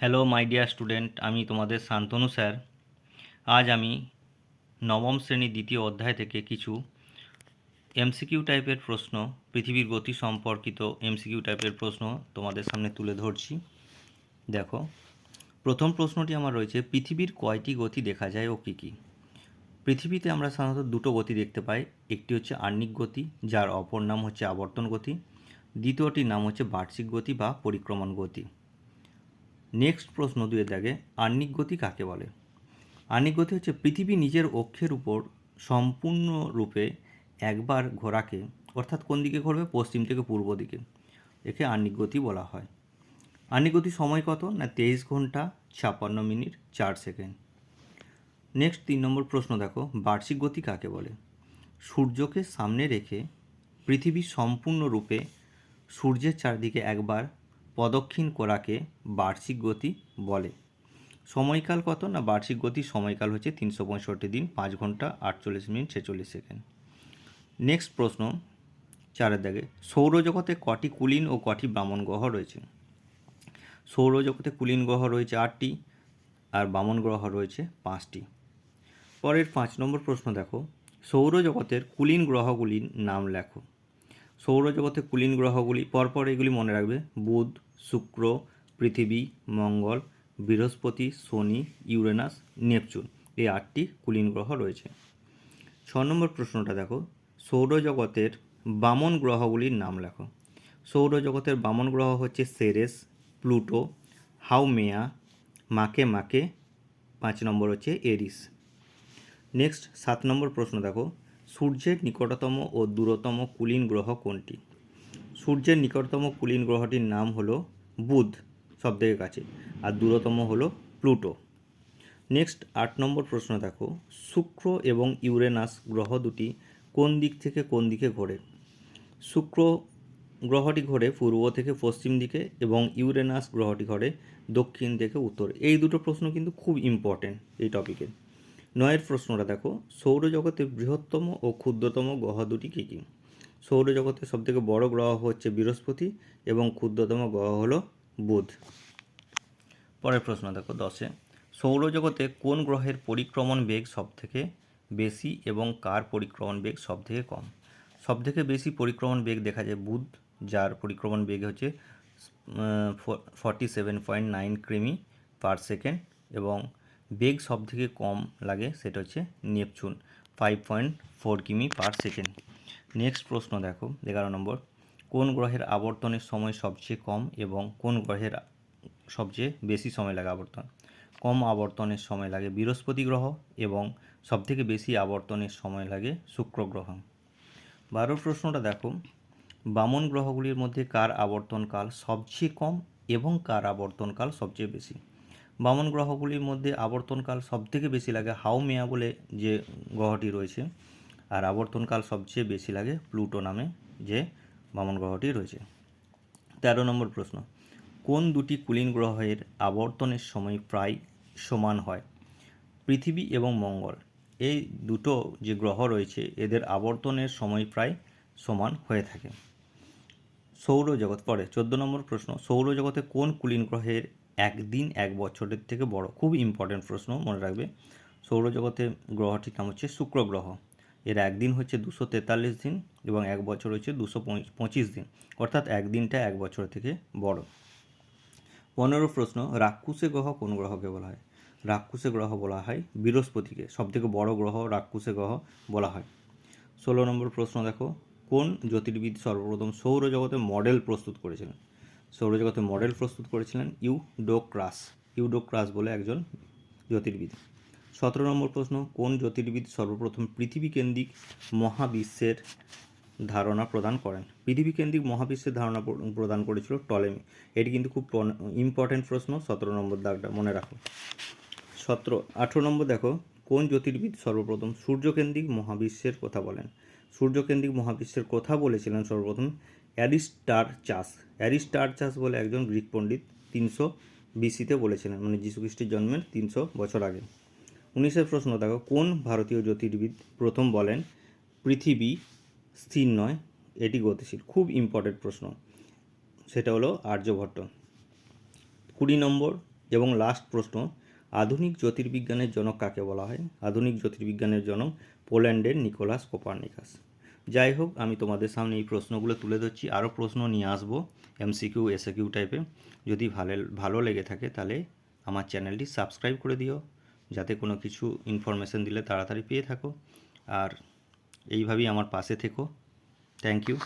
Hello my dear student আমি তোমাদের Shantanu sir. আজ আমি নবম শ্রেণির দ্বিতীয় অধ্যায় থেকে কিছু এমসিকিউ টাইপের প্রশ্ন, পৃথিবীর গতি সম্পর্কিত এমসিকিউ টাইপের প্রশ্ন তোমাদের সামনে তুলে ধরছি। দেখো, প্রথম প্রশ্নটি আমার রয়েছে, পৃথিবীর কয়টি গতি দেখা যায় ও কী কী? পৃথিবীতে আমরা সাধারণত দুটো গতি দেখতে পাই, একটি হচ্ছে আহ্নিক গতি, যার অপর নাম হচ্ছে আবর্তন গতি, দ্বিতীয়টির নাম হচ্ছে বার্ষিক গতি বা পরিক্রমণ গতি। নেক্সট প্রশ্ন দুয়ে দাগে আহ্নিক গতি কাকে বলে? আহ্নিক গতি হচ্ছে পৃথিবী নিজের অক্ষের উপর সম্পূর্ণরূপে একবার ঘোরাকে, অর্থাৎ কোন দিকে ঘুরবে? পশ্চিম থেকে পূর্ব দিকে। একে আহ্নিক গতি বলা হয়। আহ্নিক গতি সময় কত? না তেইশ ঘণ্টা, ছাপ্পান্ন মিনিট, চার সেকেন্ড। নেক্সট তিন নম্বর প্রশ্ন দেখো, বার্ষিক গতি কাকে বলে? সূর্যকে সামনে রেখে পৃথিবী সম্পূর্ণরূপে সূর্যের চারদিকে একবার প্রদক্ষিণ করাকে বার্ষিক গতি বলে। সময়কাল কত? না, বার্ষিক গতির সময়কাল হচ্ছে তিনশো পঁয়ষট্টি দিন, পাঁচ ঘণ্টা, আটচল্লিশ মিনিট, ছেচল্লিশ সেকেন্ড। নেক্সট প্রশ্ন, চারের দাগে, সৌরজগতে কটি কুলিন ও কটি বামন গ্রহ রয়েছে? সৌরজগতে কুলিন গ্রহ রয়েছে আটটি, আর বামন গ্রহ রয়েছে পাঁচটি। পরের পাঁচ নম্বর প্রশ্ন দেখো। সৌরজগতের কুলিন গ্রহগুলির নাম লেখো। সৌরজগতে কুলীন গ্রহগুলি, পরপর এগুলি মনে রাখবে। বুধ, শুক্র, পৃথিবী, মঙ্গল, বৃহস্পতি, শনি, ইউরেনাস, নেপচুন। এই আটটি কুলীন গ্রহ রয়েছে। ছ নম্বর প্রশ্নটা দেখো। সৌরজগতের বামন গ্রহগুলির নাম লেখো। সৌরজগতের বামন গ্রহ হচ্ছে সেরেস, প্লুটো, হাউমেয়া, মাকে মাকে, পাঁচ নম্বর হচ্ছে এরিস। নেক্সট সাত নম্বর প্রশ্ন দেখো। সূর্যের নিকটতম ও দূরতম কুলীন গ্রহ কোনটি? সূর্যের নিকটতম কুলীন গ্রহটির নাম হলো বুধ, সব থেকে কাছে। আর দূরতম হলো প্লুটো। নেক্সট আট নম্বর প্রশ্ন দেখো। শুক্র এবং ইউরেনাস গ্রহ দুটি কোন দিক থেকে কোন দিকে ঘোরে? শুক্র গ্রহটি ঘোরে পূর্ব থেকে পশ্চিম দিকে এবং ইউরেনাস গ্রহটি ঘোরে দক্ষিণ থেকে উত্তর। এই দুটো প্রশ্ন কিন্তু খুব ইম্পর্টেন্ট এই টপিকে নয়ের প্রশ্নটা দেখো, সৌরজগতের বৃহত্তম ও ক্ষুদ্রতম গ্রহ দুটি কী কী? সৌরজগতের সবথেকে বড় গ্রহ হচ্ছে বৃহস্পতি এবং ক্ষুদ্রতম গ্রহ হলো বুধ। পরের প্রশ্ন দেখো, দশে, সৌরজগতে কোন গ্রহের পরিক্রমণ বেগ সবথেকে বেশি এবং কার পরিক্রমণ বেগ সবথেকে কম? সবথেকে বেশি পরিক্রমণ বেগ দেখা যায় বুধ, যার পরিক্রমণ বেগ হচ্ছে ফর্টি সেভেন পয়েন্ট নাইন ক্রিমি পার সেকেন্ড এবং বেগ সব থেকে কম লাগে সেটা হচ্ছে নেপচুন ফাইভ পয়েন্ট ফোর কিমি পার সেকেন্ড নেক্সট প্রশ্ন দেখো, এগারো নম্বর। কোন গ্রহের আবর্তনের সময় সবচেয়ে কম এবং কোন গ্রহের সবচেয়ে বেশি সময় লাগে আবর্তন? কম আবর্তনের সময় লাগে বৃহস্পতি গ্রহ এবং সবথেকে বেশি আবর্তনের সময় লাগে শুক্র গ্রহ। বারো প্রশ্নটা দেখো, বামন গ্রহগুলির মধ্যে কার আবর্তনকাল সবচেয়ে কম এবং কার আবর্তনকাল সবচেয়ে বেশি? বামন গ্রহগুলির মধ্যে আবর্তনকাল সবথেকে বেশি লাগে হাউমেয়া বলে যে গ্রহটি রয়েছে। আর আবর্তনকাল সবচেয়ে বেশি লাগে প্লুটো নামে যে বামন গ্রহটি রয়েছে। তেরো নম্বর প্রশ্ন, কোন দুটি কুলীন গ্রহের আবর্তনের সময় প্রায় সমান হয়? পৃথিবী এবং মঙ্গল। এই দুটো যে গ্রহ রয়েছে, এদের আবর্তনের সময় প্রায় সমান হয়ে থাকে। সৌরজগৎ, পরে চোদ্দ নম্বর প্রশ্ন, সৌরজগতে কোন কুলীন গ্রহের একদিন এক বছরের থেকে বড়, খুব ইম্পর্ট্যান্ট প্রশ্ন মনে রাখবে। সৌরজগতে গ্রহটির নাম হচ্ছে শুক্র গ্রহ। এর একদিন হচ্ছে দুশো তেতাল্লিশ দিন এবং এক বছর হচ্ছে দুশো পঁচিশ দিন, অর্থাৎ একদিনটা এক বছর থেকে বড়। পনেরো প্রশ্ন, রাক্ষুসে গ্রহ কোন গ্রহকে বলা হয়? রাক্ষুসে গ্রহ বলা হয় বৃহস্পতিকে, সবথেকে বড় গ্রহ রাক্ষুসে গ্রহ বলা হয়। ষোলো নম্বর প্রশ্ন দেখো, কোন জ্যোতির্বিদ সর্বপ্রথম সৌরজগতে মডেল প্রস্তুত করেছিলেন? সৌরজগতে মডেল প্রস্তুত করেছিলেন ইউডোক্রাস। ইউডোক্রাস বলে একজন জ্যোতির্বিদ। সতেরো নম্বর প্রশ্ন, কোন জ্যোতির্বিদ সর্বপ্রথম পৃথিবী কেন্দ্রিক মহাবিশ্বের ধারণা প্রদান করেন? পৃথিবী কেন্দ্রিক মহাবিশ্বের ধারণা প্রদান করেছিল টলেমি। এটি কিন্তু খুব ইম্পর্টেন্ট প্রশ্ন, সতেরো নম্বর দাগটা মনে রাখো। সতেরো, আঠেরো নম্বর দেখো, কোন জ্যোতির্বিদ সর্বপ্রথম সূর্যকেন্দ্রিক মহাবিশ্বের কথা বলেন? সূর্যকেন্দ্রিক মহাবিশ্বের কথা বলেছিলেন সর্বপ্রথম অ্যারিস্টার চাষ অ্যারিস্টার চাষ বলে একজন গ্রিক পণ্ডিত তিনশো বিসিতে বলেছিলেন মানে যীশুখ্রিস্টের জন্মের তিনশো বছর আগে। উনিশের প্রশ্ন, দেখো, কোন ভারতীয় জ্যোতির্বিদ প্রথম বলেন, পৃথিবী স্থির নয় এটি গতিশীল, খুব ইম্পর্টেন্ট প্রশ্ন। সেটা হলো আর্যভট্ট কুড়ি নম্বর এবং লাস্ট প্রশ্ন, আধুনিক জ্যোতির্বিজ্ঞানের জনক কাকে বলা হয়? আধুনিক জ্যোতির্বিজ্ঞানের জনক পোল্যান্ডের নিকোলাস কোপার্নিকাস। যাই হোক, আমি তোমাদের সামনে এই প্রশ্নগুলো তুলে ধরছি। আরও প্রশ্ন নিয়ে আসব এমসিকিউ এসএকিউ টাইপে যদি ভালো ভালো লেগে থাকে তাহলে আমার চ্যানেলটি সাবস্ক্রাইব করে দিও, যাতে কোনো কিছু ইনফরমেশন দিলে তাড়াতাড়ি পেয়ে থাকো। আর এইভাবেই আমার পাশে থেকো। Thank you